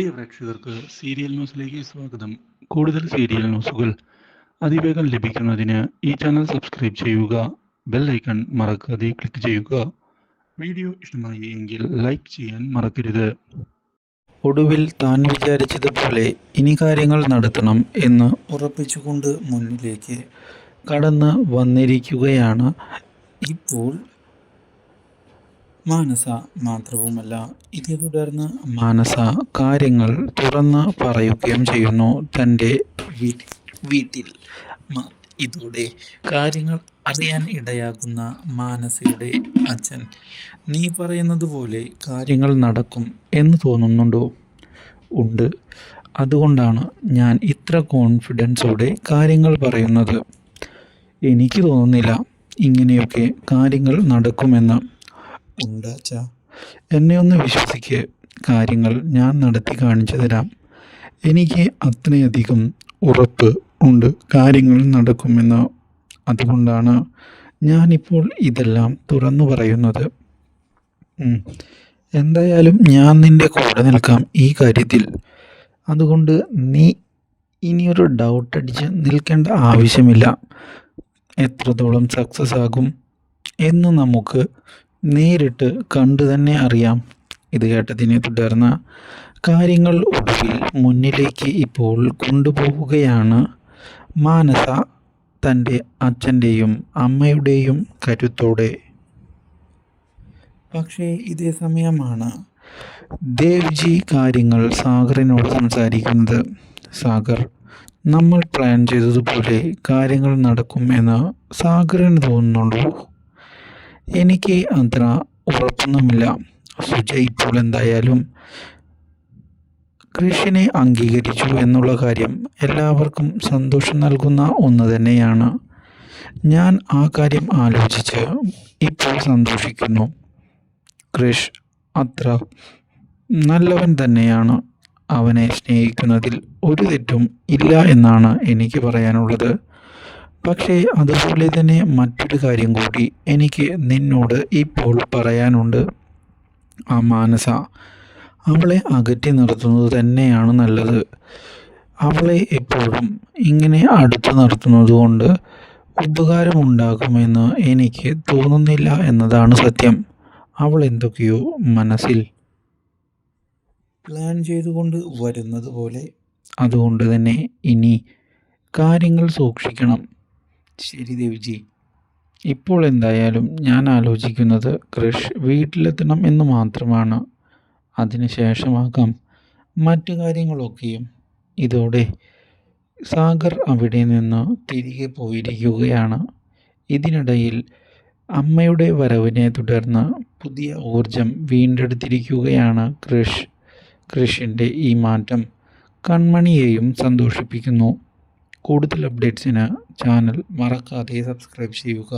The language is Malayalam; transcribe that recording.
പ്രിയ പ്രേക്ഷകർക്ക് സീരിയൽ ന്യൂസിലേക്ക് സ്വാഗതം. കൂടുതൽ സീരിയൽ ന്യൂസുകൾ അതിവേഗം ലഭിക്കുന്നതിന് ഈ ചാനൽ സബ്സ്ക്രൈബ് ചെയ്യുക ബെൽ ഐക്കൺ മറക്കാതെ ക്ലിക്ക് ചെയ്യുക. വീഡിയോ ഇഷ്ടമായി എങ്കിൽ ലൈക്ക് ചെയ്യാൻ മറക്കരുത്. ഒടുവിൽ താൻ വിചാരിച്ചതുപോലെ ഇനി കാര്യങ്ങൾ നടത്തണം എന്ന് ഉറപ്പിച്ചുകൊണ്ട് മുന്നിലേക്ക് കടന്ന് വന്നിരിക്കുകയാണ് ഇപ്പോൾ മാനസ മാത്രവുമല്ല ഇതേ തുടർന്ന് മാനസ കാര്യങ്ങൾ തുറന്ന് പറയുകയും ചെയ്യുന്നു തന്റെ വീട്ടിൽ ഇതോടെ കാര്യങ്ങൾ അറിയാൻ ഇടയാകുന്ന മാനസയുടെ അച്ഛൻ നീ പറയുന്നത് പോലെ കാര്യങ്ങൾ നടക്കും എന്ന് തോന്നുന്നുണ്ടോ? ഉണ്ട്. അതുകൊണ്ടാണ് ഞാൻ ഇത്ര കോൺഫിഡൻസോടെ കാര്യങ്ങൾ പറയുന്നത്. എനിക്ക് തോന്നുന്നില്ല ഇങ്ങനെയൊക്കെ കാര്യങ്ങൾ നടക്കുമെന്ന്. ഉണ്ടാച്ച. എന്നെ ഒന്ന് വിശ്വസിക്ക്. കാര്യങ്ങൾ ഞാൻ നടത്തി കാണിച്ചു തരാം. എനിക്ക് അത്രയധികം ഉറപ്പ് ഉണ്ട്. കാര്യങ്ങൾ നടക്കുമെന്ന് അതുകൊണ്ടാണ് ഞാനിപ്പോൾ ഇതെല്ലാം തുറന്നു പറയുന്നത്. എന്തായാലും ഞാൻ നിന്റെ കൂടെ നിൽക്കാം ഈ കാര്യത്തിൽ. അതുകൊണ്ട് നീ ഇനിയൊരു ഡൗട്ട് അടിച്ച് നിൽക്കേണ്ട ആവശ്യമില്ല. എത്രത്തോളം സക്സസ് ആകും എന്ന് നമുക്ക് നേരിട്ട് കണ്ടു തന്നെ അറിയാം. ഇത് കേട്ടതിനെ തുടർന്ന് കാര്യങ്ങൾ ഒടുവിൽ മുന്നിലേക്ക് ഇപ്പോൾ കൊണ്ടുപോവുകയാണ് മാനസ തന്റെ അച്ഛന്റെയും അമ്മയുടെയും കരുത്തോടെ. പക്ഷേ ഇതേ സമയമാണ് ദേവ്ജി കാര്യങ്ങൾ സാഗറിനോട് സംസാരിക്കുന്നത്. സാഗർ നമ്മൾ പ്ലാൻ ചെയ്തതുപോലെ കാര്യങ്ങൾ നടക്കും എന്ന് സാഗറിന് തോന്നുന്നുണ്ടോ? എനിക്ക് അത്ര ഉറപ്പൊന്നുമില്ല. സുജയ് ഇപ്പോൾ എന്തായാലും കൃഷിനെ അംഗീകരിച്ചു എന്നുള്ള കാര്യം എല്ലാവർക്കും സന്തോഷം നൽകുന്ന ഒന്ന് തന്നെയാണ്. ഞാൻ ആ കാര്യം ആലോചിച്ച് ഇപ്പോൾ സന്തോഷിക്കുന്നു. കൃഷ് അത്ര നല്ലവൻ തന്നെയാണ്. അവനെ സ്നേഹിക്കുന്നതിൽ ഒരു തെറ്റും ഇല്ല എന്നാണ് എനിക്ക് പറയാനുള്ളത്. പക്ഷേ അതുപോലെ തന്നെ മറ്റൊരു കാര്യം കൂടി എനിക്ക് നിന്നോട് ഇപ്പോൾ പറയാനുണ്ട്. ആ മാനസ അവളെ അകറ്റി നിർത്തുന്നത് തന്നെയാണ് നല്ലത്. അവളെ എപ്പോഴും ഇങ്ങനെ അടുത്ത് നിർത്തുന്നത് കൊണ്ട് ഉപകാരമുണ്ടാകുമെന്ന് എനിക്ക് തോന്നുന്നില്ല എന്നതാണ് സത്യം. അവൾ എന്തൊക്കെയോ മനസ്സിൽ പ്ലാൻ ചെയ്തുകൊണ്ട് വരുന്നത് പോലെ. അതുകൊണ്ട് തന്നെ ഇനി കാര്യങ്ങൾ സൂക്ഷിക്കണം. ശരി ദേവിജി. ഇപ്പോൾ എന്തായാലും ഞാൻ ആലോചിക്കുന്നത് കൃഷ് വീട്ടിലെത്തണം എന്ന് മാത്രമാണ്. അതിനുശേഷമാകാം മറ്റു കാര്യങ്ങളൊക്കെയും. ഇതോടെ സാഗർ അവിടെ നിന്ന് തിരികെ പോയിരിക്കുകയാണ്. ഇതിനിടയിൽ അമ്മയുടെ വരവിനെ തുടർന്ന് പുതിയ ഊർജം വീണ്ടെടുത്തിരിക്കുകയാണ് കൃഷ് കൃഷിന്റെ ഈ മാറ്റം കൺമണിയെയും സന്തോഷിപ്പിക്കുന്നു. കൂടുതൽ അപ്ഡേറ്റ്സിന് ചാനൽ മറക്കാതെ സബ്സ്ക്രൈബ് ചെയ്യുക.